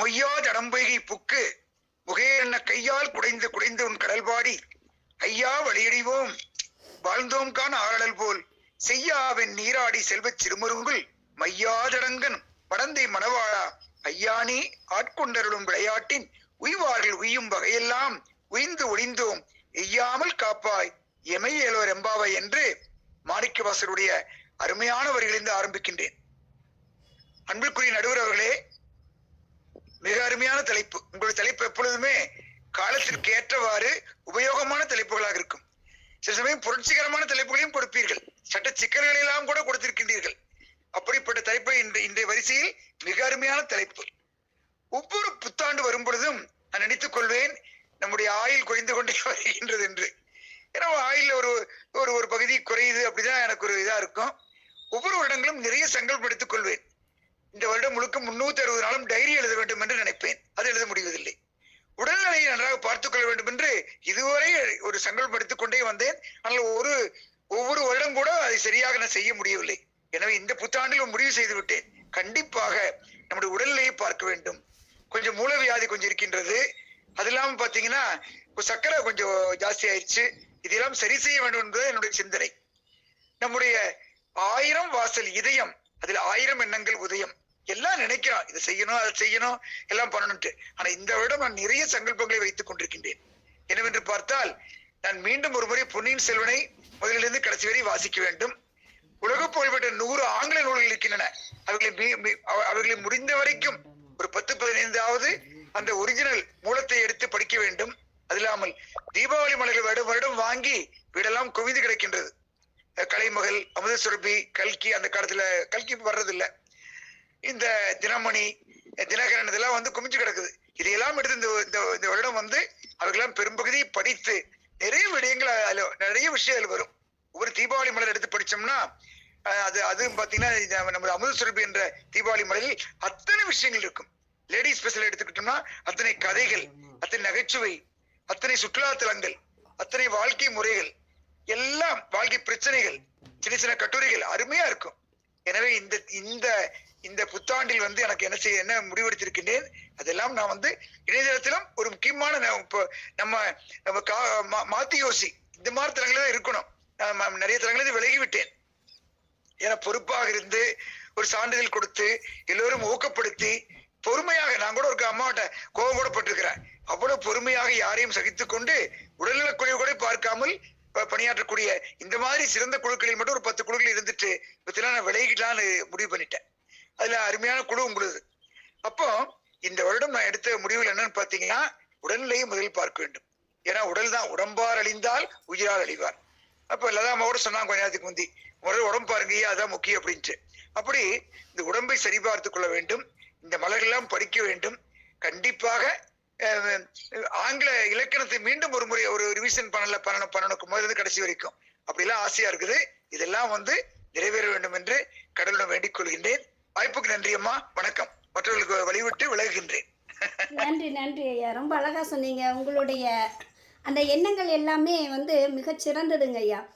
மொய்யாத book. முகேன கையால் குடைந்து குடைந்து உன் கடல்பாடி ஐயா வழியடைவோம். வாழ்ந்தோம் கான் ஆரடல் போல். செய்யாவின் நீராடி செல்வச் சிறுமுருங்குள். மையாதடங்கன் படந்தை மணவாளா. ஐயானே ஆட்கொண்டருளும் விளையாட்டின் உய்வார்கள் உய்யும் வகையெல்லாம் உய்ந்து ஒளிந்தோம். எய்யாமல் காப்பாய். எமையேலோர் எம்பாவை என்று மாணிக்கவாசருடைய அருமையான வரிகளிருந்து ஆரம்பிக்கின்றேன். அன்பிற்குரிய நடுவர் அவர்களே அருமையான தலைப்பு. உங்களுடைய தலைப்பு எப்பொழுதுமே காலத்திற்கு ஏற்றவாறு உபயோகமான தலைப்புகளாக இருக்கும். சில சமயம் புரட்சிகரமான தலைப்புகளையும் கொடுப்பீர்கள். சட்ட சிக்கல்களெல்லாம் கூட கொடுத்திருக்கின்றீர்கள். அப்படிப்பட்ட தலைப்பை இன்று இன்றைய வரிசையில் மிக அருமையான தலைப்பு. ஒவ்வொரு புத்தாண்டு வரும் பொழுதும் நான் நினைத்துக் கொள்வேன் நம்முடைய ஆயுள் குறைந்து கொண்டே வருகின்றது என்று. ஏன்னா ஆயில் ஒரு ஒரு ஒரு பகுதி குறையுது அப்படிதான் எனக்கு ஒரு இதா இருக்கும். ஒவ்வொரு வருடங்களும் நிறைய சங்கல்பம் எடுத்துக் கொள்வேன். இந்த வருடம் முழுக்க முன்னூத்தி அறுபது நாளும் டைரி எழுத வேண்டும் என்று நினைப்பேன். அது எழுத முடிவதில்லை. உடல்நிலையை நன்றாக பார்த்துக்கொள்ள வேண்டும் என்று இதுவரை ஒரு சங்கல்பம் எடுத்துக்கொண்டே வந்தேன். ஆனால் ஒரு ஒவ்வொரு வருடம் கூட அதை சரியாக நான் செய்ய முடியவில்லை. எனவே இந்த புத்தாண்டில் முடிவு செய்து விட்டேன். கண்டிப்பாக நம்முடைய உடல்நிலையை பார்க்க வேண்டும். கொஞ்சம் மூலவியாதி கொஞ்சம் இருக்கின்றது. அது இல்லாமல் பார்த்தீங்கன்னா சர்க்கரை கொஞ்சம் ஜாஸ்தி ஆயிடுச்சு. இதெல்லாம் சரி செய்ய வேண்டும் என்பது என்னுடைய சிந்தனை. நம்முடைய ஆயிரம் வாசல் இதயம் அதில் ஆயிரம் எண்ணங்கள் உதயம். எல்லாம் நினைக்கிறோம் இதை செய்யணும் அதை செய்யணும் எல்லாம் பண்ணணும்ட்டு ஆனா இந்த வருடம் நான் நிறைய சங்கல்பங்களை வைத்துக் கொண்டிருக்கின்றேன். என்னவென்று பார்த்தால் நான் மீண்டும் ஒரு முறை பொன்னியின் செல்வனை முதலிலிருந்து கடைசி வரை வாசிக்க வேண்டும். உலக புகழ்பெற்ற நூறு ஆங்கில நூல்கள் இருக்கின்றன. அவர்களை மீ- அவர்களை முடிந்த வரைக்கும் ஒரு பத்து பதினைந்தாவது அந்த ஒரிஜினல் மூலத்தை எடுத்து படிக்க வேண்டும். அது இல்லாமல் தீபாவளி மலர்கள் வருடம் வருடம் வாங்கி வீடெல்லாம் குவிந்து கிடக்கின்றது. கலைமகள் அமுத சுரபி கல்கி அந்த காலத்துல கல்கி வர்றதில்லை. இந்த தினமணி தினகரன் இதெல்லாம் வந்து குமிஞ்சு கிடக்குது. இதையெல்லாம் எடுத்து இந்த இந்த- இந்த வருடம் வந்து அவர்களெல்லாம் பெரும்பகுதியை படித்து நிறைய விடயங்கள் நிறைய விஷயங்கள் வரும். ஒரு தீபாவளி மலர் எடுத்து படிச்சோம்னா அது அதுவும் பாத்தீங்கன்னா நம்ம அமுத சுரபி என்ற தீபாவளி மலரில் அத்தனை விஷயங்கள் இருக்கும். லேடிஸ் ஸ்பெஷல் எடுத்துக்கிட்டோம்னா அத்தனை கதைகள் அத்தனை நகைச்சுவை அத்தனை சுற்றுலா தலங்கள் அத்தனை வாழ்க்கை முறைகள் எல்லாம் வாழ்க்கை பிரச்சனைகள் சின்ன சின்ன கட்டுரைகள் அருமையா இருக்கும். எனவே இந்த இந்த இந்த புத்தாண்டில் வந்து எனக்கு என்ன செய்ய என்ன முடிவெடுத்திருக்கின்றேன் அதெல்லாம் நான் வந்து இணையதளத்திலும் ஒரு முக்கியமான இப்போ நம்ம நம்ம கா- மா- மாத்தி யோசி. இந்த மாதிரி தலங்களில் தான் இருக்கணும். நான் நிறைய தலங்களில் விலகி விட்டேன் என பொறுப்பாக இருந்து ஒரு சான்றிதழ் கொடுத்து எல்லோரும் ஊக்கப்படுத்தி பொறுமையாக நான் கூட ஒரு அம்மாட்ட கோபம் கூட பட்டிருக்கிறேன். அவ்வளவு பொறுமையாக யாரையும் சகித்து கொண்டு உடல்நலக்குறைவு கூட பார்க்காமல் பணியாற்றக்கூடிய இந்த மாதிரி சிறந்த குழுக்களில் மட்டும் ஒரு பத்து குழுக்கள் இருந்துட்டு பத்திலாம் நான் விலகிக்கலாம்னு முடிவு பண்ணிட்டேன். அதுல அருமையான குழு உங்களுது. அப்போ இந்த வருடம் நான் எடுத்த முடிவுகள் என்னன்னு பாத்தீங்கன்னா உடல்நிலையை முதலில் பார்க்க வேண்டும். ஏன்னா உடல் தான் உடம்பார் அழிந்தால் உயிரால் அழிவார். அப்ப லதாமாவோட சொன்னாங்க கொஞ்ச நேரத்துக்கு முந்தி முதல்ல உடம்பு பாருங்கயா அதான் முக்கியம் அப்படின்ட்டு. அப்படி இந்த உடம்பை சரிபார்த்து கொள்ள வேண்டும். இந்த மலர்கள்லாம் படிக்க வேண்டும். கண்டிப்பாக ஆங்கில இலக்கணத்தை மீண்டும் ஒரு முறை ஒரு ரிவிஷன் பண்ணல பண்ணணும் பண்ணணும் முதல்ல இருந்து கடைசி வரைக்கும். அப்படிலாம் ஆசையா இருக்குது. இதெல்லாம் வந்து நிறைவேற வேண்டும் என்று கடவுளிடம் வேண்டிக் கொள்கின்றேன். வாய்ப்புக்கு நன்றி அம்மா. வணக்கம். மற்றவர்களுக்கு வழிவிட்டு விலகுகின்றேன். நன்றி நன்றி ஐயா. ரொம்ப அழகாக சொன்னீங்க. உங்களுடைய அந்த எண்ணங்கள் எல்லாமே வந்து மிகச் சிறந்ததுங்க ஐயா.